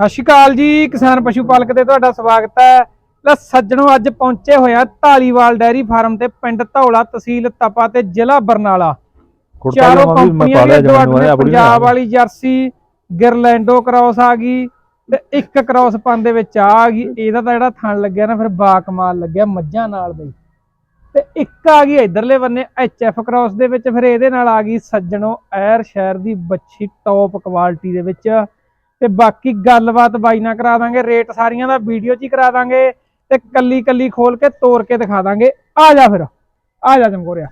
ਸਤਿ ਸ਼੍ਰੀ ਅਕਾਲ ਜੀ ਕਿਸਾਨ ਪਸ਼ੂ ਪਾਲਕ ਤੇ ਤੁਹਾਡਾ ਸਵਾਗਤ ਹੈ। ਲੈ ਸੱਜਣੋ ਅੱਜ ਪਹੁੰਚੇ ਹੋਇਆ ਢਾਲੀਵਾਲ ਡੈਰੀ ਫਾਰਮ ਤੇ ਪਿੰਡ ਧੌਲਾ ਤਹਿਸੀਲ ਤਪਾ ਤੇ ਜ਼ਿਲ੍ਹਾ ਬਰਨਾਲਾ। ਚਾਰੋਂ ਕੰਪਨੀਆਂ ਦੋ ਪੰਜਾਬ ਵਾਲੀ ਜਰਸੀ ਗਿਰਲੈਂਡੋ ਕ੍ਰਾਸ ਆ ਗਈ ਤੇ ਇੱਕ ਕ੍ਰਾਸ ਪਨ ਦੇ ਵਿੱਚ ਆ ਗਈ। ਇਹਦਾ ਤਾਂ ਜਿਹੜਾ ਥਣ ਲੱਗਿਆ ਨਾ ਫਿਰ ਬਾ ਕਮਾਲ ਲੱਗਿਆ ਮੱਝਾਂ ਨਾਲ ਬਈ। ਤੇ ਇੱਕ ਆ ਗਈ ਇਧਰਲੇ ਬੰਨੇ ਐਚਐਫ ਕ੍ਰਾਸ ਦੇ ਵਿੱਚ ਫਿਰ ਇਹਦੇ ਨਾਲ ਆ ਗਈ ਸੱਜਣੋ ਐਰ ਸ਼ਹਿਰ ਦੀ ਬੱਚੀ ਟੌਪ ਕੁਆਲਿਟੀ ਦੇ ਵਿੱਚ। ਤੇ ਬਾਕੀ ਗੱਲਬਾਤ ਬਾਈ ਨਾਲ ਕਰਾ ਦਾਂਗੇ ਰੇਟ ਸਾਰੀਆਂ ਦਾ ਵੀਡੀਓ 'ਚ ਹੀ ਕਰਾ ਦਾਂਗੇ ਤੇ ਕੱਲੀ ਕੱਲੀ ਖੋਲ ਕੇ ਤੋੜ ਕੇ ਦਿਖਾ ਦਾਂਗੇ। ਆ ਜਾ ਫਿਰ ਆ ਜਾ ਚਮਕੋਰਿਆ।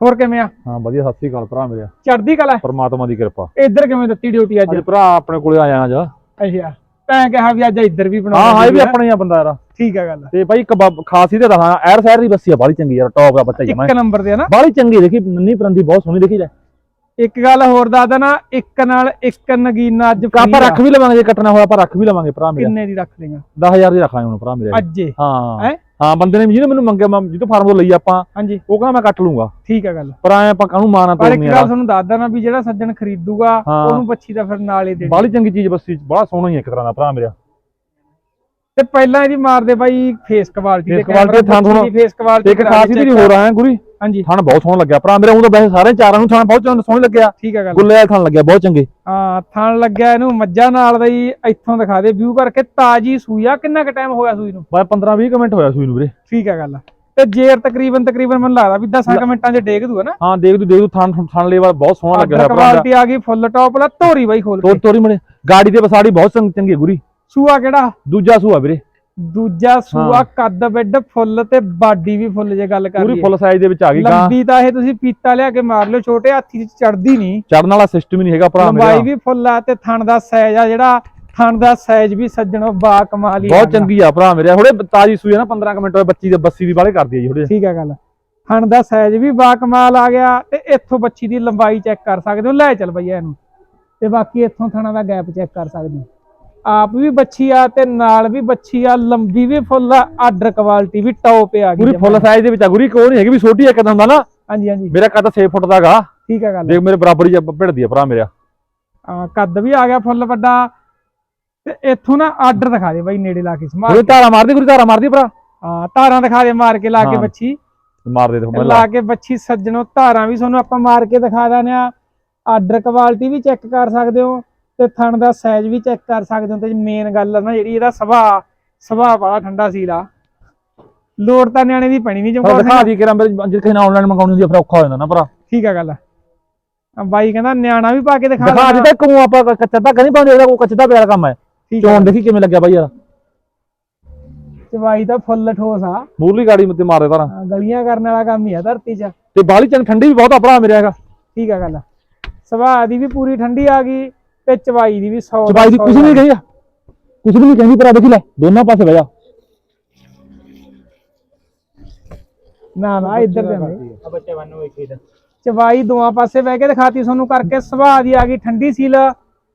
ਹੋਰ ਕਿਵੇਂ ਆ? ਹਾਂ ਵਧੀਆ ਸਤਿ ਸ੍ਰੀ ਅਕਾਲ ਭਰਾ ਮੇਰੇ। ਚੜਦੀ ਕਲਾ ਪਰਮਾਤਮਾ ਦੀ ਕਿਰਪਾ। ਇੱਧਰ ਕਿਵੇਂ ਦਿੱਤੀ ਡਿਊਟੀ ਅੱਜ? ਭਰਾ ਆਪਣੇ ਕੋਲੇ ਆਇਆ ਅੱਜ। ਹਾਂ ਅੱਛਾ ਤੈਂ ਕਿਹਾ ਵੀ ਅੱਜ ਇੱਧਰ ਵੀ ਬਣਾ ਹਾਂ ਇਹ ਵੀ ਆਪਣਾ ਹੀ ਆ ਬੰਦਾ ਯਾਰ। ਠੀਕ ਆ ਗੱਲ। ਤੇ ਭਾਈ ਕਬਾਬ ਖਾਸੀ ਤੇ ਰਹਾ ਐਰ ਸਹਿਰ ਦੀ ਬੱਸੀ ਆ ਬਾਲੀ ਚੰਗੀ ਯਾਰ ਟੌਪ ਆ ਬੱਚਾ ਜਮਾ ਇੱਕ ਨੰਬਰ ਦੇ ਆ ਨਾ। ਬਾਲੀ ਚੰਗੀ ਦੇਖੀ ਨੰਨੀ ਪਰੰਦੀ ਬਹੁਤ ਸੋਹਣੀ ਦੇਖੀ ਲੈ। ਇੱਕ ਗੱਲ ਹੋਰ ਦੱਸ ਦੇਣਾ ਇੱਕ ਨਾਲ ਇੱਕ ਨਗੀਨਾ ਅੱਜ ਆਪਾਂ। ਰੱਖ ਵੀ ਲਵਾਂਗੇ ਜੇ ਕੱਟਣਾ ਹੋਇਆ ਆਪਾਂ ਰੱਖ ਵੀ ਲਵਾਂਗੇ ਭਰਾ ਮੇਰੇ। ਕਿੰਨੇ ਦੀ ਰੱਖ ਲੇਗਾ 10000 ਦੀ ਰੱਖਾਂਗੇ ਹੁਣ ਭਰਾ ਮੇਰੇ ਅੱਜੇ ਹਾਂ। ਹੈਂ? ਹਾਂ ਬੰਦੇ ਨੇ ਜਿਹਨੇ ਮੈਨੂੰ ਮੰਗਿਆ ਮੈਂ ਜਿੱਦੋਂ ਫਾਰਮ ਤੋਂ ਲਈ ਆਪਾਂ ਹਾਂਜੀ। ਉਹ ਕਹਿੰਦਾ ਮੈਂ ਕੱਟ ਲੂੰਗਾ। ਠੀਕ ਆ ਗੱਲ। ਪਰ ਐ ਆਪਾਂ ਕਾਹਨੂੰ ਮਾਨਾ ਪਰ ਇੱਕ ਤੋੜਨੀ ਗੱਲ ਯਾਰ। ਤੁਹਾਨੂੰ ਦੱਸ ਦੇਣਾ ਵੀ ਜਿਹੜਾ ਸੱਜਣ ਖਰੀਦੂਗਾ ਹਾਂ। ਉਹਨੂੰ ਬੱਚੀ ਦਾ ਫਿਰ ਨਾਲ ਹੀ ਦੇ। ਬਾਲੀ ਚੰਗੀ ਚੀਜ਼ ਬੱਸੀ ਬੜਾ ਸੋਹਣਾ ਹੀ ਇੱਕ ਤਰ੍ਹਾਂ ਦਾ ਭਰਾ ਮੇਰਾ। ਤੇ ਪਹਿਲਾਂ ਇਹਦੀ ਮਾਰਦੇ ਬਾਈ ਫੇਸ ਕੁਆਲਿਟੀ ਥਾਂ ਥੋੜ੍ਹਾ- ਫੇਸ ਕੁਆਲਿਟੀ ਇੱਕ ਖਾਸੀ ਦੀ ਹੋਰ ਆਇਆ ਗੁਰੀ? ਹਾਂਜੀ। ਥਣ ਬਹੁਤ ਸੋਹਣਾ ਲੱਗਿਆ। ਭਰਾ ਮੇਰਾ ਉਹ ਤਾਂ ਵੈਸੇ ਸਾਰੇ ਚਾਰਾਂ ਨੂੰ ਥਣ ਬਹੁਤ ਸੋਹਣੇ ਲੱਗਿਆ। ਠੀਕ ਆ ਗੱਲ। ਗੁੱਲੇ ਵਾਲੇ ਥਣ ਲੱਗਿਆ ਬਹੁਤ ਚੰਗੇ। ਹਾਂ ਥਣ ਲੱਗਿਆ ਇਹਨੂੰ ਮੱਝਾਂ ਨਾਲ ਦਾ ਹੀ ਇੱਥੋਂ ਦਿਖਾ ਦੇ ਵਿਊ ਕਰਕੇ। ਤਾਜੀ ਸੂਈ ਆ ਕਿੰਨਾ ਕੁ ਟਾਈਮ ਹੋਇਆ ਸੂਈ ਨੂੰ? ਬਾਈ 15 20 ਮਿੰਟ ਹੋਇਆ ਸੂਈ ਨੂੰ ਵੀਰੇ। ਠੀਕ ਆ ਗੱਲ। ਤੇ ਜੇਰ ਤਕਰੀਬਨ ਤਕਰੀਬਨ ਮੈਨੂੰ ਲੱਗਦਾ ਵੀ 10 ਕੁ ਮਿੰਟਾਂ 'ਚ ਡੇਗ ਦੂਗਾ ਨਾ? ਹਾਂ ਦੇਖ ਤੂੰ ਦੇਖ ਤੂੰ ਥਣ ਥਣ ਲੇਵਾ ਬਹੁਤ ਸੋਹਣਾ ਲੱਗਿਆ ਹੋਇਆ ਭਰਾ ਕੁਆਲਿਟੀ ਆ ਗਈ ਫੁੱਲ ਟੌਪ ਲਾ ਧੋਰੀ ਬਾਈ ਖੋਲ ਤੋਰ ਕੇ। ਤੋਰੀ ਮਣੇ। ਗਾੜੀ ਦੇ ਵਸਾੜੀ ਬਹੁਤ ਚੰਗ- ਹੈ ਗੁਰੀ। ਸੂਆ ਕਿਹੜਾ? ਦੂਜਾ ਸੂਆ ਵੀਰੇ। ਦੂਜਾ ਸੂਆ ਕੱਦ ਬੈੱਡ ਫੁੱਲ ਤੇ ਬਾਡੀ ਵੀ ਫੁੱਲ ਜੇ ਗੱਲ ਪੂਰੀ ਕਰੀਏ। ਫੁੱਲ ਸਾਈਜ਼ ਦੇ ਵਿੱਚ ਆ ਗਈ ਗਾਂ। ਲੰਬੀ ਤਾਂ ਇਹ ਤੁਸੀਂ ਪੀਤਾ ਲਿਆ ਕੇ ਮਾਰ ਲਿਓ ਛੋਟੇ ਹਾਥੀ 'ਚ ਚੜਦੀ ਨਹੀਂ। ਚੜਨ ਵਾਲਾ ਸਿਸਟਮ ਹੀ ਨਹੀਂ ਹੈਗਾ ਭਰਾ ਲੰਬਾਈ ਮੇਰਾ। ਵੀ ਫੁੱਲ ਆ ਤੇ ਥਣ ਦਾ ਸਾਈਜ਼ ਆ ਜਿਹੜਾ ਥਣ ਦਾ ਸਾਈਜ਼ ਵੀ ਸੱਜਣੋ ਬਾ ਕਮਾਲ ਹੀ ਬਹੁਤ। ਚੰਗੀ ਆ ਭਰਾ ਮੇਰੇ। ਹੁਣੇ ਤਾਜੀ ਸੂਈ ਆ ਨਾ 15 ਕੁ ਮਿੰਟ ਹੋਏ ਬੱਚੀ ਦੇ ਬੱਸੀ ਦੀ ਵਾਲੇ ਕਰਦੀ ਆ ਜੀ ਥੋੜੇ ਠੀਕ ਆ ਗੱਲ। ਥਣ ਦਾ ਸਾਈਜ਼ ਵੀ ਬਾ ਕਮਾਲ ਆ ਗਿਆ ਤੇ ਇੱਥੋਂ ਬੱਚੀ ਦੀ ਲੰਬਾਈ ਚੈੱਕ ਕਰ ਸਕਦੇ ਹੋ। ਲੈ ਚੱਲ ਭਈਆ ਇਹਨੂੰ। ਤੇ ਬਾਕੀ ਇੱਥੋਂ ਥਣਾ ਦਾ ਗੈਪ ਚੈੱਕ ਕਰ ਸਕਦੇ ਹੋ। ਆਪ ਵੀ ਬੱਚੀ ਆ ਤੇ ਨਾਲ ਵੀ ਬੱਚੀ ਆ ਲੰਬੀ ਵੀ ਫੁੱਲ ਆ ਆਰਡਰ ਕੁਆਲਿਟੀ ਵੀ ਟੌਪ ਆ ਗਈ ਪੂਰੀ। ਫੁੱਲ ਸਾਈਜ਼ ਦੇ ਵਿੱਚ ਆ ਗੁਰੀ ਕੋਈ ਨਹੀਂ ਹੈਗੀ ਵੀ ਛੋਟੀ ਇੱਕ ਹੁੰਦਾ ਨਾ। ਹਾਂਜੀ ਹਾਂਜੀ। ਮੇਰਾ ਕੱਦ 6 ਫੁੱਟ ਦਾਗਾ ਠੀਕ ਆ ਗੱਲ। ਦੇਖ ਮੇਰੇ ਬਰਾਬਰ ਹੀ ਭਿੜਦੀ ਆ ਭਰਾ ਮੇਰਾ। ਆ ਕੱਦ ਵੀ ਆ ਗਿਆ ਫੁੱਲ ਵੱਡਾ। ਤੇ ਇੱਥੋਂ ਨਾ ਆਰਡਰ ਦਿਖਾ ਦੇ ਬਾਈ ਨੇੜੇ ਲਾ ਕੇ ਸਮਾਰ ਗੁਰੀ ਧਾਰਾ ਮਾਰਦੀ ਗੁਰੀ ਧਾਰਾ ਮਾਰਦੀ ਭਰਾ। ਹਾਂ ਧਾਰਾਂ ਦਿਖਾ ਦੇ ਮਾਰ ਕੇ ਲਾ ਕੇ। ਬੱਚੀ ਮਾਰ ਦੇ ਦੇਖੋ ਮੈਂ ਲਾ ਕੇ ਬੱਚੀ ਸੱਜਣੋ ਧਾਰਾਂ ਵੀ ਤੁਹਾਨੂੰ ਆਪਾਂ ਮਾਰ ਕੇ ਦਿਖਾ ਦਾਨੇ ਆ ਆਰਡਰ ਕੁਆਲਿਟੀ ਵੀ ਚੈੱਕ ਕਰ ਸਕਦੇ ਹੋ। ਤੇ ਥਣ ਦਾ ਸਾਈਜ਼ ਵੀ ਚੈੱਕ ਕਰ ਸਕਦੇ ਹੋ ਤੇ ਮੇਨ ਗੱਲ ਆ ਨਾ ਜਿਹੜੀ ਇਹਦਾ ਸੁਭਾਅ ਸੁਭਾਅ ਬੜਾ ਠੰਡਾ ਸੀਲਾ ਲੋੜ ਤਾਂ ਨਿਆਣੇ ਦੀ ਪਣੀ ਨਹੀਂ ਚਮਕਾ ਦਿਖਾ ਦੀ ਕਿ ਮੇਰੇ ਜੇ ਕਿਸੇ ਨੇ ਆਨਲਾਈਨ ਮੰਗਾਉਣੀ ਹੁੰਦੀ ਆ ਫਿਰ ਔਖਾ ਹੋ ਜਾਂਦਾ ਨਾ ਭਰਾ। ਠੀਕ ਆ ਗੱਲ ਆ। ਬਾਈ ਕਹਿੰਦਾ ਨਿਆਣਾ ਵੀ ਪਾ ਕੇ ਦਿਖਾ ਦਿਖਾ। ਦਿੱਤਾ ਕਿਉਂ ਆਪਾਂ ਕੱਚਾ ਤਾਂ ਨਹੀਂ ਪਾਉਂਦੇ ਇਹਦਾ ਕੋਈ ਕੱਚਾ ਤਾਂ ਪਿਆਰਾ ਕੰਮ ਹੈ ਚੋਣ ਦੇਖੀ ਕਿਵੇਂ ਲੱਗਿਆ ਬਾਈ ਯਾਰ। ਚਵਾਈ ਤਾਂ ਫੁੱਲ ਠੋਸ ਆ। ਮੂਰਲੀ ਗਾੜੀ ਮੁੱਤੇ ਮਾਰਦੇ ਤਾਰਾਂ। ਹਾਂ, ਗਲੀਆਂ ਕਰਨ ਵਾਲਾ ਕੰਮ ਹੀ ਆ ਧਰਤੀ 'ਚ। ਤੇ ਬਾਲੀ ਚੰਗ ਠੰਡੀ ਵੀ ਬਹੁਤ ਆ ਭਰਾ ਮੇਰੇ ਹੈਗਾ। ਠੀਕ ਆ ਗੱਲ ਸੁਭਾਅ ਦੀ ਵੀ ਪੂਰੀ ਠੰਡੀ ਆ ਗਈ। ਤੇ ਚਵਾਈ ਦੀ ਵੀ 100 ਚਬਾਈ ਦੀ ਕੁਝ ਨਹੀਂ ਕਹੀ ਆ। ਕੁਝ ਨਹੀਂ ਕਹਿੰਦੀ ਭਰਾ ਦੇਖੀ ਲੈ ਦੋਨਾਂ ਪਾਸੇ ਬਹਿ ਜਾ। ਨਾ ਨਾ ਇੱਧਰ ਦੇ ਬੱਚੇ ਬੰਨੂ ਇੱਕ ਚਵਾਈ ਦੋਆਂ ਪਾਸੇ ਬਹਿ ਕੇ ਦਿਖਾਤੀ ਤੁਹਾਨੂੰ ਕਰਕੇ ਸੁਭਾਅ ਦੀ ਆ ਗਈ ਠੰਡੀ ਸੀਲ।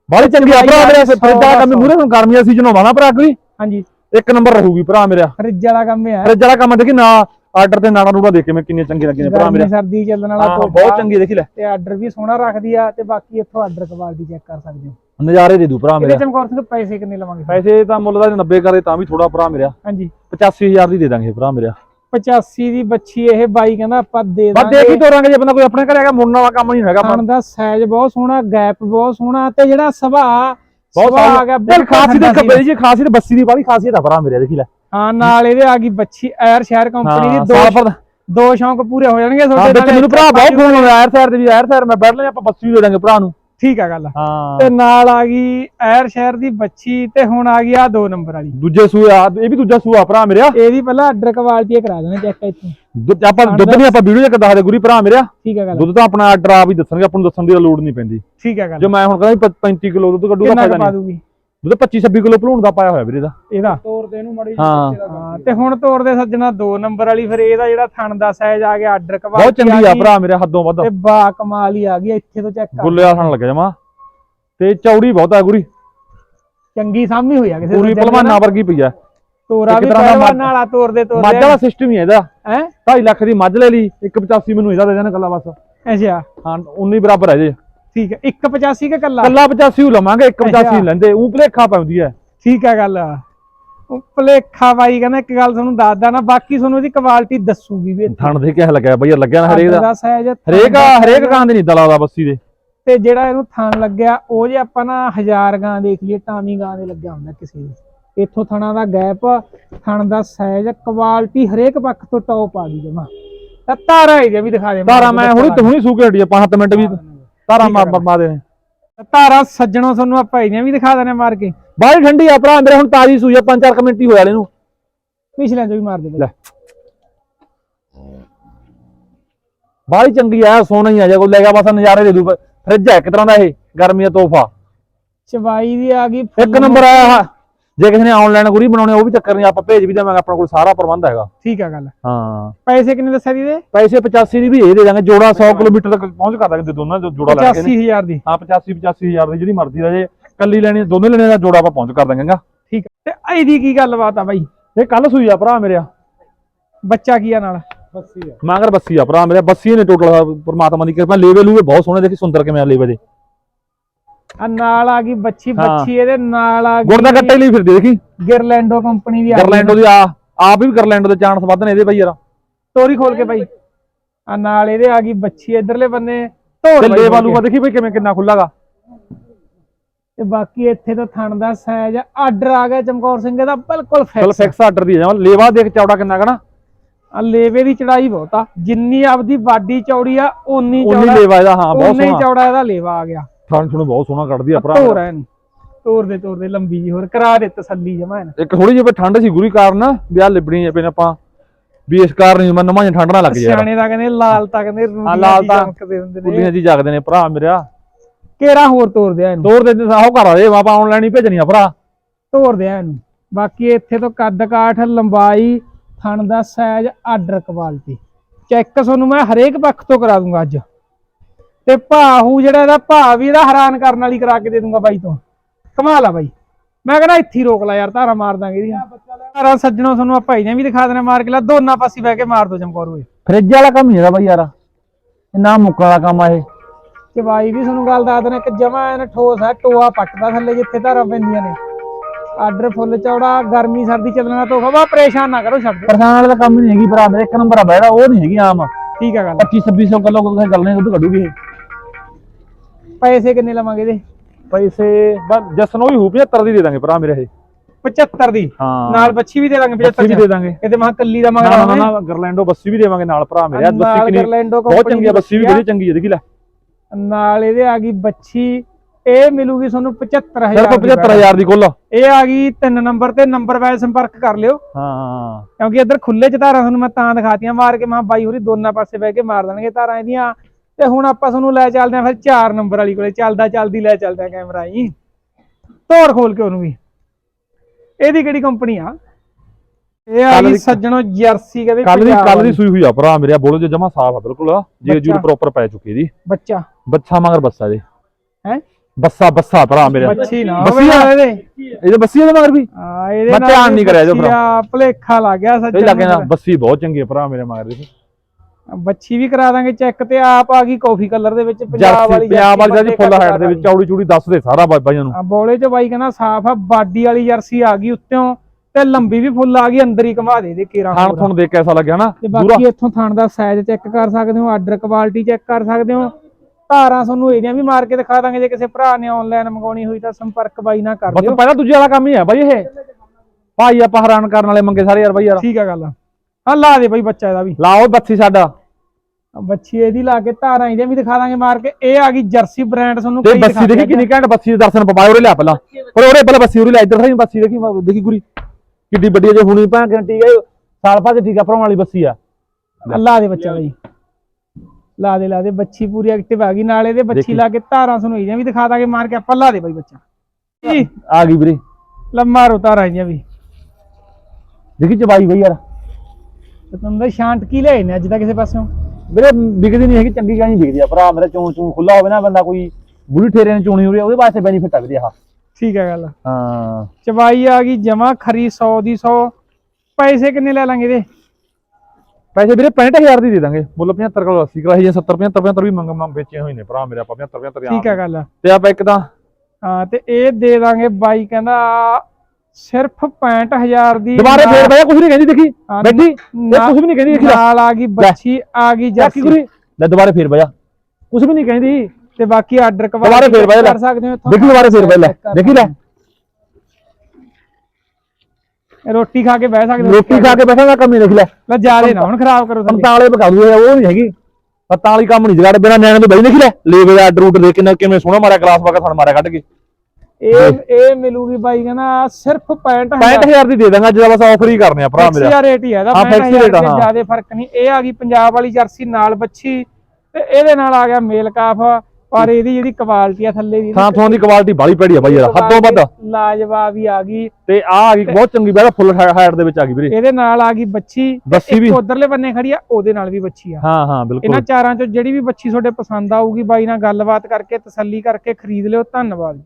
ਬਾਲੀ ਚੰਗੀ ਆ ਭਰਾ ਮੇਰੇ ਫਰਿੱਜ ਕੰਮ ਮੂਰੇ ਹੁਣ ਗਰਮੀਆਂ ਸੀਜ਼ਨ ਹੋਵਾ ਨਾ ਭਰਾ ਕੋਈ। ਹਾਂਜੀ। ਇੱਕ ਨੰਬਰ ਰਹੂਗੀ ਭਰਾ ਮੇਰਾ। ਫਰਿੱਜ ਵਾਲਾ ਕੰਮ ਹੈ ਫਰਿੱਜ ਵਾਲਾ ਕੰਮ ਦੇਖੀ ਨਾ ਆਰਡਰ ਤੇ ਨਾੜਾ ਨੂੜਾ ਦੇਖ ਕੇ ਮੈਂ ਕਿੰਨੇ ਚੰਗੇ ਲੱਗੇ ਨੇ। ਭਰਾ ਮੇਰੇ ਸਰਦੀ ਚੱਲਣ ਵਾਲਾ ਧੋਖਾ ਬਹੁਤ ਚੰਗੀ ਦੇਖੀ ਲੈ। ਤੇ ਆਰਡਰ ਵੀ ਸੋਹਣਾ ਰੱਖਦੀ ਆ ਤੇ ਬਾਕੀ ਇੱਥੋਂ ਆਰਡਰ ਕੁਆਲਿਟੀ ਚੈੱਕ ਕਰ ਸਕਦੇ ਹੋ। ਨਜ਼ਾਰੇ ਦੇ ਦੂ ਭਰਾ ਇਹਦੇ ਮੇਰਾ। ਚਮਕੌਰ ਸਿੰਘ ਪੈਸੇ ਕਿੰਨੇ ਲਵਾਂਗੇ? ਪੈਸੇ ਤਾਂ ਮੁੱਲ ਦਾ 90 ਕਰੇ ਤਾਂ ਵੀ ਥੋੜਾ ਭਰਾ ਮੇਰਾ। ਹਾਂਜੀ। 85000 ਦੀ ਦੇ ਦਾਂਗੇ ਭਰਾ ਮੇਰਾ। 85 ਦੀ ਬੱਚੀ ਇਹ ਬਾਈ ਕਹਿੰਦਾ ਆਪਾਂ ਦੇ ਬਸ ਦੇਖ ਹੀ ਦਾਂਗੇ ਤੋਰਾਂਗੇ ਜੇ ਬੰਦਾ ਕੋਈ ਆਪਣੇ ਘਰੇ ਹੈਗਾ ਮੁੰਨ ਵਾਲਾ ਕੰਮ ਨਹੀਂ ਹੈਗਾ ਖਾਣ ਦਾ ਸਾਈਜ਼ ਬਹੁਤ ਸੋਹਣਾ ਗੈਪ ਬਹੁਤ ਸੋਹਣਾ ਤੇ ਜਿਹੜਾ ਸੁਭਾਅ ਬਹੁਤ ਆ ਗਿਆ ਬਿਲਕੁਲ ਖਾਸੀ ਤੇ ਠੰਡਾ ਕੱਬੇ ਜੀ ਖਾਸੀ ਤੇ ਬੱਸੀ ਦੀ ਬਾਲੀ ਖਾਸੀਅਤ ਆ ਭਰਾ ਮੇਰੇ ਦੇਖੀ ਲੈ। ਹਾਂ ਨਾਲ ਇਹਦੇ ਆ ਗਈ ਬੱਚੀ ਐਰ ਸ਼ਹਿਰ ਕੰਪਨੀ ਦੀ ਦੋ ਦੋ ਸ਼ੌਂਕ ਪੂਰੇ ਹੋ ਜਾਣਗੇ ਤੁਹਾਡੇ ਵਿੱਚ ਮੈਨੂੰ ਭਰਾ ਬਹੁਤ ਫੋਨ ਆਉਂਦਾ ਐਰ ਸੈਰ ਦੇ ਵੀ ਐਰ ਸੈਰ ਮੈਂ ਬੈਠ ਲਿਆ ਆਪਾਂ ਬੱਸੀ ਦੇ ਦਾਂਗੇ ਭਰਾ ਨੂੰ। ਠੀਕ ਆ ਗੱਲ ਤੇ ਨਾਲ ਆ ਗਈ ਐਰ ਸ਼ਹਿਰ ਦੀ ਬੱਚੀ ਤੇ ਹੁਣ ਆ ਗਈ ਆ ਦੋ ਨੰਬਰ ਵਾਲੀ। ਦੂਜੇ ਸੂਆ ਇਹ ਵੀ ਦੂਜਾ ਸੂਆ ਭਰਾ ਮੇਰਾ ਇਹਦੀ ਪਹਿਲਾਂ ਆਰਡਰ ਕੁਆਲਿਟੀ ਕਰਾ ਦੇਣਾ ਚੈੱਕ ਇੱਥੋਂ। ਦੁੱਧ ਆਪਾਂ ਦੁੱਧ ਨਹੀਂ ਆਪਾਂ ਵੀਡੀਓ ਚ ਦੱਸਦੇ ਗੁਰੀ ਭਰਾ ਮੇਰਾ ਠੀਕ ਆ ਗੱਲ ਦੁੱਧ ਤਾਂ ਆਪਣਾ ਆਰਡਰ ਆਪ ਹੀ ਦੱਸਣਗੇ ਆਪਾਂ ਨੂੰ ਦੱਸਣ ਦੀ ਲੋੜ ਨਹੀਂ ਪੈਂਦੀ। ਠੀਕ ਆ ਗੱਲ ਜੇ ਮੈਂ ਹੁਣ ਕਹਿੰਦਾ 35 ਕਿਲੋ ਦੁੱਧ ਕੱਢੂਗਾ ਫਾਇਦਾ ਨਹੀਂ ਦੂਗੀ? ਦੁੱਧ 25 26 ਕਿਲੋ ਭਲੂਣ ਦਾ ਪਾਇਆ ਹੋਇਆ ਵੀਰੇ ਦਾ ਇਹਦਾ? ਤੋਰ ਦੇ ਇਹਨੂੰ ਮੜੀ ਹਾਂ। ਹਾਂ, ਤੇ ਹੁਣ ਤੋਰਦੇ ਸੱਜਣਾ ਦੋ ਨੰਬਰ ਵਾਲੀ ਫਿਰ ਇਹਦਾ ਜਿਹੜਾ ਥਣ ਦਾ ਸਾਈਜ਼ ਆ ਗਿਆ ਆਰਡਰ ਬਹੁਤ ਕੁਆਲਿਟੀ ਚੰਗੀ ਆ ਭਰਾ ਮੇਰੇ ਹੱਦੋਂ ਵੱਧ। ਤੇ ਬਾ ਕਮਾਲ ਹੀ ਆ ਗਈ ਇੱਥੇ ਤੋਂ ਚੈੱਕ ਕਰ ਗੁੱਲਿਆ ਖਾਣ ਲੱਗਾ ਜਮਾ। ਤੇ ਚੌੜੀ ਬਹੁਤ ਆ ਗੁਰੀ। ਚੰਗੀ ਸਾਹਮਣੀ ਹੋਈ ਆ ਕਿਸੇ ਪੂਰੀ ਸੱਜਣ ਦੀ ਭਲਵਾਨਾ ਨਾ। ਵਰਗੀ ਪਈ ਆ। ਤੋਰਾ ਵੀ ਮੱਝ- ਵਾਲਾ ਤੋਰਦੇ ਮੱਝ ਤੋਰਦੇ ਵਾਲਾ ਸਿਸਟਮ ਹੀ ਹੈ ਇਹਦਾ। ਹੈ? 2.5 ਲੱਖ ਦੀ ਮੱਝ ਲੈ ਲਈ 185 ਮੈਨੂੰ ਇਹਦਾ ਦੇ ਦੇਣਾ ਕੱਲਾ ਬਸ। ਅੱਛਾ। ਹਾਂ 19 ਬਰਾਬਰ ਹੈ ਜੇ ਠੀਕ ਹੈ 185 ਕਿ ਕੱਲਾ ਕੱਲਾ 85 ਹੀ ਲਵਾਂਗੇ 185 ਅੱਛਾ। ਲੈਂਦੇ ਉਹ ਭਲੇਖਾ ਪੈਂਦੀ ਹੈ ਠੀਕ ਹੈ ਗੱਲ। ਭੁਲੇਖਾ ਬਾਈ ਕਹਿੰਦਾ ਇੱਕ ਗੱਲ ਤੁਹਾਨੂੰ ਦੱਸਦਾ ਨਾ ਬਾਕੀ ਤੁਹਾਨੂੰ ਇਹਦੀ ਕੁਆਲਿਟੀ ਦੱਸੂਗੀ ਵੀ ਥਣ ਦੇ ਕੇ ਲੱਗਿਆ ਬਈ ਲੱਗਿਆ ਨਾ ਹਰੇਕ ਦਾ। ਹਰੇਕ ਹਰੇਕ ਕਾਂ ਦੇ ਨਹੀਂ ਦਲਾ ਦਾ ਬੱਸੀ ਦੇ। ਤੇ ਜਿਹੜਾ ਇਹਨੂੰ ਥਣ ਲੱਗਿਆ ਉਹ ਜੇ ਆਪਾਂ ਨਾ ਹਜ਼ਾਰ ਗਾਂ ਦੇਖ ਲਈਏ ਟਾਮੀ ਗਾਂ ਦੇ ਲੱਗਿਆ ਹੁੰਦਾ ਕਿਸੇ ਦੇ। ਇੱਥੋਂ ਥਣਾ ਦਾ ਗੈਪ ਥਣ ਦਾ ਸਾਈਜ਼ ਕੁਆਲਿਟੀ ਹਰੇਕ ਪੱਖ ਤੋਂ ਟੌਪ ਆ ਗਈ ਜਮਾ। ਤਾਂ ਤਾਰਾ ਹੀ ਜੇ ਵੀ ਦਿਖਾ ਦੇ ਧਾਰਾ ਮੈਂ ਹੁਣੀ ਹੁਣੀ ਸੂਕੇ ਹਟੀ 5 ਮਿੰਟ ਵੀ ਮਾਰ ਮਾਰ- ਮਾਰ ਦੇ ਤਾਰਾ ਸੱਜਣੋਂ ਤੁਹਾਨੂੰ ਆਪਾਂ ਇਹਦੀਆਂ ਵੀ ਦਿਖਾ ਦੇਣੇ ਮਾਰ ਕੇ। ਬਾਹਲੀ ਠੰਡੀ ਆ ਭਰਾ ਮੇਰੇ ਹੁਣ ਤਾਜ਼ੀ ਸੂਈ ਆ 5-4 ਮਿੰਟ ਹੀ ਹੋਇਆ ਇਹਨੂੰ ਪਿਛਲਿਆਂ ਚ ਵੀ ਮਾਰ ਦੇ। ਲੈ। ਬਾਹਲੀ ਚੰਗੀ ਆ ਸੋਨਾ ਹੀ ਆ ਜੇ ਕੋਈ ਲੈ ਗਿਆ ਬਸ ਨਜ਼ਾਰੇ ਦੇ ਦੂ। ਫ੍ਰਿਜ ਹੈ ਇੱਕ ਤਰ੍ਹਾਂ ਦਾ ਇਹ ਗਰਮੀ ਦਾ ਤੋਹਫਾ। ਚਵਾਈ ਦੀ ਆ ਗਈ ਇੱਕ ਨੰਬਰ ਆਇਆ। ਜੇ ਕਿਸੇ ਨੇ ਆਨਲਾਈਨ ਗੁਰੀ ਬਣਾਉਣੇ ਉਹ ਵੀ ਚੱਕਰ ਨਹੀਂ ਆਪਾਂ ਭੇਜ ਵੀ ਦੇਵਾਂਗੇ ਆਪਣੇ ਕੋਲ ਸਾਰਾ ਪ੍ਰਬੰਧ ਹੈਗਾ। ਠੀਕ ਆ ਗੱਲ। ਹਾਂ। ਪੈਸੇ ਕਿੰਨੇ ਦੱਸਿਆ ਦੀ ਦੇ ਪੈਸੇ 85 ਦੀ ਵੀ ਇਹ ਦੇ ਦਾਂਗੇ ਜੋੜਾ 100 ਕਿਲੋਮੀਟਰ ਤੱਕ ਪਹੁੰਚ ਕਰ ਦਾਂਗੇ ਦੋਨਾਂ ਦਾ ਜੋੜਾ ਲੈ ਕੇ। 85000 ਦੀ। ਹਾਂ 85 85000 ਦੀ ਜਿਹੜੀ ਮਰਜ਼ੀ ਦਾ ਜੇ ਕੱਲੀ ਲੈਣੀ ਦੋਨੇ ਲੈਣੇ ਦਾ ਜੋੜਾ ਆਪਾਂ ਪਹੁੰਚ ਕਰ ਦਾਂਗੇ ਠੀਕ ਆ। ਤੇ ਇਹਦੀ ਕੀ ਗੱਲਬਾਤ ਆ ਬਾਈ? ਇਹ ਕੱਲ ਸੂਈ ਆ ਭਰਾ ਮੇਰਿਆ। ਬੱਚਾ ਕੀ ਆ ਨਾਲ? ਬੱਸੀ ਆ। ਮਾਂਗਰ ਬੱਸੀ ਆ ਭਰਾ ਮੇਰੇ ਬੱਸੀ ਨੇ ਟੋਟਲ ਪਰਮਾਤਮਾ ਦੀ ਕਿਰਪਾ ਲੇਵੇ ਲੂਵੇ ਬਹੁਤ ਸੋਹਣੇ ਦੇਖੀ ਸੁੰਦਰ ਕਿਵੇਂ ਆ ਲੇਵੇ ਦੇ। ਆ ਨਾਲ ਆ ਗਈ ਬੱਚੀ ਹਾਂ। ਬੱਚੀ ਇਹਦੇ ਨਾਲ ਆ ਗੁੜ ਦਾ ਗਈ। ਕੱਟੇ ਲਈ ਫਿਰਦੀ ਦੇਖੀ। ਗਿਰਲੈਂਡੋ ਕੰਪਨੀ ਦੀ ਆ ਗਈ। ਗਰਲੈਂਡੋ ਦੀ ਆ ਆਪ ਵੀ ਗਰਲੈਂਡੋ ਦੇ ਚਾਂਸ ਵੱਧ ਨੇ ਇਹਦੇ ਬਈ ਯਾਰ। ਤੋਰੀ ਖੋਲ ਕੇ ਬਾਈ। ਆ ਨਾਲ ਇਹਦੇ ਆ ਗਈ ਬੱਚੀ ਇਧਰਲੇ ਬੰਨੇ ਧੋਰ ਤੇ ਬਾਈ ਕੇ। ਦੇਖੀ ਬਈ ਕਿਵੇਂ ਕਿੰਨਾ ਖੁੱਲਾਗਾ ਤੇ ਬਾਕੀ ਇੱਥੇ ਤਾਂ ਥਣ ਦਾ ਸਾਈਜ਼ ਆਰਡਰ ਆ ਗਿਆ ਚਮਕੌਰ ਸਿੰਘ ਦਾ ਬਿਲਕੁਲ ਚਲ ਫਿਕਸ ਫਿਕਸ ਆਰਡਰ ਦੀ ਜਾਵਾਂ ਲੇਵਾ ਦੇਖ ਚੌੜਾ ਕਿੰਨਾ ਕਹਣਾ ਆ ਲੇਵੇ ਦੀ ਚੜਾਈ ਬਹੁਤ ਆ ਜਿੰਨੀ ਆਪਦੀ ਬਾਡੀ ਚੌੜੀ ਆ ਓਨੀ ਉਨੀ ਚੌੜਾ ਲੇਵਾ ਇਹਦਾ ਹਾਂ ਬਹੁਤ ਓਨੀ ਸੋਹਣਾ। ਚੌੜਾ ਇਹਦਾ ਲੇਵਾ ਆ ਗਿਆ। ਥਣ ਥਣ ਬਹੁਤ ਸੋਹਣਾ ਕੱਢਦੀ ਆ ਭਰਾ। ਤੋਰ ਐ ਤੋਰ ਦੇ ਤੋਰ ਦੇ ਲੰਬੀ ਜੀ ਹੋਰ ਕਰਾ ਦੇ ਤਸੱਲੀ ਜਮਾ ਇਹਨੂੰ ਇੱਕ ਥੋੜੀ ਜਿਹੀ ਠੰਡ ਸੀ ਗੁਰੀ ਕਾਰਨ ਵੀ ਆ ਲਿਬਣੀ ਪਏ ਨੇ ਆਪਾਂ। ਵੀ ਇਸ ਕਾਰਨ ਮੈਂ ਨਵਾਂ ਠੰਡ ਨਾ ਲੱਗ ਜਾ ਸਿਆਣੇ ਦਾ ਕਹਿੰਦੇ ਲਾਲ ਤਾਂ ਕਹਿੰਦੇ ਰੂੜੀਆਂ ਲਾਲ ਦੀ ਤਾਂ ਚਮਕਦੇ ਹੁੰਦੇ ਨੇ। ਜੀ ਜਾਗਦੇ ਨੇ ਭਰਾ ਮੇਰਾ ਕੇਰਾ ਹੋਰ ਤੋਰ ਦਿਆ ਇਹਨੂੰ? ਤੋਰ ਦੇ ਉਹ ਘਰ ਆ ਜੇ ਆਪਾਂ ਆਨਲਾਈਨ ਹੀ ਭੇਜਣੀ ਆ ਭਰਾ। ਤੋਰ ਦਿਆ ਇਹਨੂੰ। ਬਾਕੀ ਇੱਥੇ ਤੋਂ ਕੱਦ ਕਾਠ ਲੰਬਾਈ ਥਣ ਦਾ ਸਾਈਜ਼ ਆਰਡਰ ਕੁਆਲਿਟੀ ਚੈੱਕ ਤੁਹਾਨੂੰ ਮੈਂ ਹਰੇਕ ਪੱਖ ਤੋਂ ਕਰਾ ਦੂੰਗਾ ਅੱਜ। ਤੇ ਭਾਹੂ ਜਿਹੜਾ ਇਹਦਾ ਭਾਅ ਵੀ ਇਹਦਾ ਹੈਰਾਨ ਕਰਨ ਵਾਲੀ ਕਰਾ ਕੇ ਦੇ ਦੂੰਗਾ ਬਾਈ ਤੋਂ। ਕਮਾਲ ਆ ਬਾਈ। ਮੈਂ ਕਹਿੰਦਾ ਇੱਥੇ ਹੀ ਰੋਕ ਲੈ ਯਾਰ ਧਾਰਾ ਮਾਰ ਦਾਂਗੇ ਇਹਦੀਆਂ। ਧਾਰਾ ਸੱਜਣੋਂ ਤੁਹਾਨੂੰ ਆਪਾਂ ਇਹਨੇ ਵੀ ਦਿਖਾ ਦੇਣਾ ਮਾਰ ਕੇ ਲਾ ਦੋਨਾਂ ਪਾਸੇ ਬਹਿ ਕੇ ਮਾਰ ਦੋ ਚਮਕੌਰ ਓਏ। ਫ੍ਰਿਜ ਵਾਲਾ ਕੰਮ ਹੀ ਹੈਗਾ ਬਾਈ ਯਾਰ। ਇਹ ਨਾ ਮੁੱਕਣ ਵਾਲਾ ਕੰਮ ਆ ਇਹ। ਕਿ ਬਾਈ ਵੀ ਤੁਹਾਨੂੰ ਗੱਲ ਦੱਸ ਦੇਣਾ ਇੱਕ ਜਮਾ ਐਨ ਠੋਸ ਹੈ ਟੋਆ ਪੱਟਦਾ ਥੱਲੇ ਜਿੱਥੇ ਧਾਰਾਂ ਪੈਂਦੀਆਂ ਨੇ। ਆਰਡਰ ਫੁੱਲ ਚੌੜਾ ਗਰਮੀ ਸਰਦੀ ਚੱਲਣਾ ਤੋਹਫਾ ਵਾ ਪਰੇਸ਼ਾਨ ਨਾ ਕਰੋ ਛੱਡ ਦਿਓ। ਪਰਸਾਨ ਵਾਲਾ ਤਾਂ ਕੰਮ ਨਹੀਂ ਹੈਗੀ ਭਰਾ ਮੇਰੇ ਇੱਕ ਨੰਬਰ ਆ ਬੈੜਾ ਉਹ ਨਹੀਂ ਹੈਗੀ ਆਮ। ਠੀਕ ਆ ਗੱਲ। 25 2600 ਕਿਲੋ ਕੋਈ ਗੱਲ ਨਹੀਂ ਉਹ ਕੱਢੂਗੀ ਇਹ। ਪੈਸੇ ਕਿੰਨੇ ਲਵਾਂਗੇ ਇਹਦੇ? ਪੈਸੇ ਬਸ ਜਸਨ ਵੀ ਹੂ 75 ਦੀ ਦੇ ਦਾਂਗੇ ਭਰਾ ਮੇਰੇ ਇਹ। 75 ਦੀ? ਹਾਂ। ਨਾਲ ਬੱਚੀ ਵੀ ਦੇ ਦਾਂਗੇ ਬੱਸੀ 75 ਵੀ ਦੀ ਦੇ ਦਾਂਗੇ। ਇਹਦੇ ਮਹਾ ਕੱਲੀ ਦਾ ਨਾ ਨਾ ਨਾ ਗਰਲੈਂਡੋ ਬੱਸੀ ਵੀ ਦੇਵਾਂਗੇ ਨਾਲ ਭਰਾ ਮੇਰੇ। ਆ ਬੱਸੀ ਨਾਲ ਕਿੰਨੀ ਗਰਲੈਂਡੋ ਬਹੁਤ ਚੰਗੀ ਆ ਬੱਸੀ ਵੀ ਬੱਸੀ। ਬੜੀ ਚੰਗੀ ਹੈ ਦੇਖੀ ਲੈ। ਨਾਲ ਇਹਦੇ ਆ ਗਈ ਬੱਚੀ। ਇਹ ਮਿਲੂਗੀ ਤੁਹਾਨੂੰ 75000 ਸਿਰਫ ਦੀ 75000 ਦੀ ਕੁੱਲ। ਇਹ ਆ ਗਈ ਤਿੰਨ ਨੰਬਰ ਤੇ ਨੰਬਰ ਵਾਇਜ਼ ਸੰਪਰਕ ਕਰ ਲਿਓ। ਹਾਂ ਕਿਉਂਕਿ ਇੱਧਰ ਖੁੱਲੇ ਚ ਧਾਰਾਂ ਤੁਹਾਨੂੰ ਮੈਂ ਤਾਂ ਦਿਖਾਤੀਆਂ। ਮਾਰ ਕੇ ਮੈਂ ਬਾਈ ਹੋਰੀ ਦੋਨਾਂ ਪਾਸੇ ਬਹਿ ਕੇ ਮਾਰ ਦੇਣਗੇ ਧਾਰਾਂ ਇਹਦੀਆਂ। ਤੇ ਹੁਣ ਆਪਾਂ ਤੁਹਾਨੂੰ ਲੈ ਚੱਲਦੇ ਆਂ ਫਿਰ 4 ਨੰਬਰ ਵਾਲੀ ਕੋਲੇ। ਚੱਲਦਾ ਚੱਲਦੀ ਲੈ ਚੱਲਦੇ ਆਂ ਕੈਮਰਾ ਜੀ। ਤੋੜ ਖੋਲ ਕੇ ਉਹਨੂੰ ਵੀ। ਇਹਦੀ ਕਿਹੜੀ ਕੰਪਨੀ ਆ? ਇਹ ਆ ਦੀ- ਸੱਜਣੋ ਜਰਸੀ ਕਹਿੰਦੇ ਕੱਲ ਦੀ ਕੱਲ ਦੀ। ਸੂਈ ਹੋਈ ਆ ਭਰਾ ਮੇਰੇ ਬੋਲੋ ਜੋ ਜਮਾ ਸਾਫ਼ ਆ ਬਿਲਕੁਲ। ਜੇ ਜੂਰ। ਪ੍ਰੋਪਰ ਪੈ ਚੁੱਕੀ ਦੀ ਬੱਚਾ। ਬੱਚਾ ਮਗਰ ਬੱਸਾ ਜੀ। ਹੈ? ਬੱਸਾ ਬੱਸਾ ਭਰਾ ਮੇਰੇ। ਬੱਚੀ ਨਾ ਬੱਸੀ ਹੋਵੇ ਆ। ਨਾਲ ਇਹਦੇ। ਇਹਦੇ ਬੱਸੀ ਇਹਦੇ ਮਗਰ ਵੀ। ਆ ਇਹਦੇ ਨਾਲ ਧਿਆਨ ਨਹੀਂ ਕਰਿਆ ਜੋ ਆ, ਭੁਲੇਖਾ ਲੱਗ ਗਿਆ ਇਹ ਸੱਜਣ ਲੱਗੇ ਨਾ ਨੂੰ। ਬੱਸੀ ਬਹੁਤ ਚੰਗੀ ਆ ਭਰਾ ਮੇਰੇ ਮਗਰ ਦੀ। ਬੱਚੀ ਵੀ ਕਰਾ ਦਾਂਗੇ ਚੈੱਕ ਤੇ ਆਪ ਆ ਗਈ ਕਾਫੀ ਕਲਰ ਦੇ ਵਿੱਚ ਪੰਜਾਬ ਵਾਲੀ ਪੰਜਾਬ ਵਾਲੀ ਜਰਸੀ ਫੁੱਲ ਹਾਈਟ ਦੇ ਵਿੱਚ ਚੌੜੀ ਚੂੜੀ ਦੱਸ ਦੇ ਸਾਰਾ ਬਾਈਆਂ ਨੂੰ। ਆ ਬੋਲੇ ਚ ਬਾਈ ਕਹਿੰਦਾ ਸਾਫ਼ ਆ ਬਾਡੀ ਵਾਲੀ ਜਰਸੀ ਆ ਗਈ ਉੱਤੋਂ ਤੇ ਲੰਬੀ ਵੀ ਫੁੱਲ ਆ ਗਈ ਅੰਦਰ ਹੀ ਘਮਾ ਦੇ ਦੇ ਕੇਰਾ ਖਾਣ ਤੁਹਾਨੂੰ ਦੇਖ ਕੈਸਾ ਲੱਗਿਆ ਨਾ ਤੇ ਬਾਕੀ ਇੱਥੋਂ ਥਣ ਦਾ ਸਾਈਜ਼ ਚੈੱਕ ਕਰ ਸਕਦੇ ਹੋ ਆਰਡਰ ਕੁਆਲਿਟੀ ਚੈੱਕ ਕਰ ਸਕਦੇ ਹੋ। ਧਾਰਾਂ ਤੁਹਾਨੂੰ ਇਹਦੀਆਂ ਵੀ ਮਾਰ ਕੇ ਦਿਖਾ ਦਾਂਗੇ ਜੇ ਕਿਸੇ ਭਰਾ ਨੇ ਆਨਲਾਈਨ ਮੰਗਾਉਣੀ ਹੋਈ ਤਾਂ ਸੰਪਰਕ ਬਾਈ ਨਾਲ ਕਰ ਬਸ ਲਿਓ। ਪਹਿਲਾਂ ਦੂਜੇ ਵਾਲਾ ਕੰਮ ਹੀ ਹੈ ਬਾਈ ਇਹ। ਭਾਈ ਆਪਾਂ ਹੈਰਾਨ ਕਰਨ ਵਾਲੇ ਮੰਗੇ ਸਾਰੇ ਯਾਰ ਬਾਈ ਯਾਰ। ਠੀਕ ਆ ਗੱਲ ਹਾਂ ਲਾ ਦੇ ਬਾਈ ਬੱਚਾ ਇਹਦਾ ਵੀ। ਲਾਓ ਬੱਸੀ ਸਾਡਾ। ਆ ਬੱਚੀ ਇਹਦੀ ਲਾ ਕੇ ਧਾਰਾਂ ਇਹਦੀਆਂ ਵੀ ਦਿਖਾ ਦਾਂਗੇ ਮਾਰ ਕੇ। ਇਹ ਆ ਗਈ ਜਰਸੀ ਬ੍ਰਾਂਡ ਤੁਹਾਨੂੰ ਤੇ ਬੱਸੀ ਦਿਖਾ ਕਿੰਨੀ ਘੈਂਟ ਬੱਸੀ ਦੇ ਦਰਸ਼ਨ ਪਵਾਏ ਉਰੇ ਲਿਆ ਪਹਿਲਾਂ। ਪਰ ਉਰੇ ਪਹਿਲਾਂ ਬੱਸੀ ਉਰੇ ਲੈ ਇੱਧਰ ਸਾਈ ਬੱਸੀ ਦੇਖੀ ਦੇਖੀ ਗੁਰੀ ਕਿੱਡੀ ਵੱਡੀ ਜੇ ਹੁਣੀ ਭਾਂ ਗਰੰਟੀ ਹੈ ਸਾਲ ਬਾਅਦ ਠੀਕ ਆ ਭਰਾਉਣ ਵਾਲੀ ਬੱਸੀ ਆ। ਲਾ ਦੇ ਬੱਚਾ ਬਾਈ। ਲਾ ਦੇ ਲਾ ਦੇ ਬੱਚੀ ਪੂਰੀ ਐਕਟਿਵ ਆ ਗਈ। ਨਾਲ ਇਹਦੇ ਬੱਚੀ। ਲਾ ਕੇ ਧਾਰਾਂ ਤੁਹਾਨੂੰ ਇਹਦੀਆਂ ਵੀ ਦਿਖਾ ਦਾਂਗੇ ਮਾਰ ਕੇ। ਆਪਾਂ ਲਾ ਦੇ ਬਾਈ ਬੱਚਾ। ਜੀ। ਆ ਗਈ ਵੀਰੇ। ਲੰਮਾ ਰੋ ਧਾਰਾਂ ਇਹਦੀਆਂ ਵੀ। ਦੇਖੀ ਚਬਾਈ ਬਈ ਯਾਰ। ਤੁਹਾਨੂੰ ਤਾਂ ਸ਼ਾਂਤ ਕੀ ਲੈ ਨੇ ਅੱਜ ਤਾਂ ਕਿਸੇ ਪਾਸਿਓਂ? ਵੀਰੇ ਵਿਕਦੀ ਨਹੀਂ ਹੈਗੀ ਚੰਗੀ ਗਾਂ ਹੀ ਵਿਕਦੀ ਆ ਭਰਾ ਮੇਰਾ ਚੋਂ ਚੋਂ ਖੁੱਲਾ ਹੋਵੇ ਨਾ ਬੰਦਾ ਕੋਈ ਬੁਰੀ ਠੇਰੇ ਨੇ ਚੋਣੀ ਹੋ ਰਹੀ ਉਹਦੇ ਵਾਸਤੇ ਬੈਨੀਫਿਟ ਆ ਵੀਰੇ ਆਹ। ਠੀਕ ਹੈ ਗੱਲ। ਹਾਂ। ਚਵਾਈ ਆ ਗਈ ਜਮਾ ਖਰੀ 100 ਦੀ 100 ਪੈਸੇ ਕਿੰਨੇ ਲੈ ਲਾਂਗੇ ਇਹਦੇ? ਪੈਸੇ ਵੀਰੇ 65000 ਦੀ ਦੇ ਦਾਂਗੇ ਮੁੱਲ 75 ਕੋਲ 80 ਕਰਾਈ ਜਾਂ 70 75 75 ਵੀ ਮੰਗ ਮੰਗ ਵੇਚੇ ਹੋਏ ਨੇ ਭਰਾ ਮੇਰੇ ਆਪਾਂ 75 75 ਠੀਕ ਹੈ ਗੱਲ। ਤੇ ਆਪਾਂ ਇੱਕ ਤਾਂ ਹਾਂ ਤੇ ਇਹ ਦੇ ਦਾਂਗੇ ਬਾਈ ਕਹਿੰਦਾ ਸਿਰਫ 65000 ਦੀ ਦੁਬਾਰੇ ਫੇਰ ਬਈਆ ਕੁਝ ਨਹੀਂ ਕਹਿੰਦੀ ਦੇਖੀ ਬੈਠੀ। ਇਹ ਕੁਝ ਵੀ ਨਹੀਂ ਕਹਿੰਦੀ ਦੇਖੀ ਨਾਲ ਆ ਗਈ ਬੱਚੀ ਆ ਗਈ ਕੀ ਗੁਰੀ ਲੈ ਦੁਬਾਰੇ ਫੇਰ ਬਈਆ ਕੁਝ ਵੀ ਨਹੀਂ ਕਹਿੰਦੀ। ਤੇ ਬਾਕੀ ਆਰਡਰ ਦੁਬਾਰੇ ਫੇਰ ਬਾਈ ਲੈ। ਕਰ ਸਕਦੇ ਹੋ ਇੱਥੋਂ। ਦੇਖੀ ਦੁਬਾਰੇ ਫੇਰ ਬਾਈ ਲੈ। ਦੇਖੀ ਲੈ। ਰੋਟੀ ਖਾ ਕੇ ਬਹਿ ਸਕਦੇ ਰੋਟੀ ਖਾ ਕੇ ਬੈਠਾ ਦਾ ਕੰਮ ਹੀ ਦੇਖ ਲੈ। ਲੈ ਜਿਆਦੇ ਨਾ ਹੁਣ ਖਰਾਬ ਕਰੋ ਥੱਲੇ। ਪੰਤਾਲੇ ਪਕਾ ਦੂ ਉਹ ਨਹੀਂ ਹੈਗੀ। ਪੱਤਾਂ ਵਾਲੀ ਕੰਮ ਨਹੀਂ ਜਗਾੜ ਬਿਨਾ ਨਿਆਣੇ ਤੋਂ ਬਈ ਦੇਖ ਲੈ ਲੇਵੇ ਦਾ ਆਰਡਰ ਦੇ ਕਿੰਨਾ ਕਿਵੇਂ ਸੋਹਣਾ ਮਾਰਿਆ ਕਲਾਸ ਵਾਗਾ ਸਾਨੂੰ ਮਾਰਿਆ ਕੱਢ ਕੇ। ਇਹ ਇਹ ਮਿਲੂਗੀ ਬਾਈ ਕਹਿੰਦਾ ਸਿਰਫ 65000 65000 ਦੀ ਦੇ ਦਾਂਗਾ ਜਿਹੜਾ ਬਸ ਆਫਰ ਹੀ ਕਰਨੇ ਆ ਭਰਾ ਮੇਰਾ। ਦਾ ਰੇਟ ਹੀ ਹੈ ਇਹਦਾ ਹਾਂ, fix rate ਆ, ਹਾਂ। ਜਿਆਦੇ ਫ਼ਰਕ ਨਹੀਂ। ਇਹ ਆ ਗਈ ਪੰਜਾਬ ਵਾਲੀ ਜਰਸੀ ਨਾਲ ਬੱਚੀ ਤੇ ਇਹਦੇ ਨਾਲ ਆ ਗਿਆ ਮੇਲ ਕਾਫ ਪਰ ਇਹਦੀ ਜਿਹੜੀ ਕੁਆਲਿਟੀ ਆ ਥੱਲੇ ਦੀ ਥਾਂ ਥਾਂ ਦੀ ਕੁਆਲਿਟੀ ਬਾਲੀ ਭੈੜੀ ਆ ਬਾਈ ਯਾਰ ਹੱਦੋਂ ਵੱਧ। ਲਾਜਵਾਬ ਹੀ ਆ ਗਈ। ਤੇ ਆ ਆ ਗਈ ਬਹੁਤ ਚੰਗੀ ਬੈਠਾ ਫੁੱਲ ਹਾਈਟ ਦੇ ਵਿੱਚ ਆ ਗਈ ਵੀਰੇ। ਇਹਦੇ ਨਾਲ ਆ ਗਈ ਬੱਚੀ ਬੱਚੀ ਵੀ। ਇੱਕ ਉਧਰਲੇ ਬੰਨੇ ਖੜੀ ਆ ਉਹਦੇ ਨਾਲ ਵੀ ਬੱਚੀ ਆ। ਹਾਂ ਹਾਂ ਬਿਲਕੁਲ। ਇਹਨਾਂ ਚਾਰਾਂ ਚੋਂ ਜਿਹੜੀ ਵੀ ਬੱਚੀ ਤੁਹਾਡੇ ਪਸੰਦ ਆਊਗੀ ਬਾਈ ਨਾਲ ਗੱਲਬਾਤ ਕਰਕੇ ਤਸੱਲੀ ਕਰਕੇ ਖਰੀਦ ਲਿਓ ਧੰਨਵਾਦ।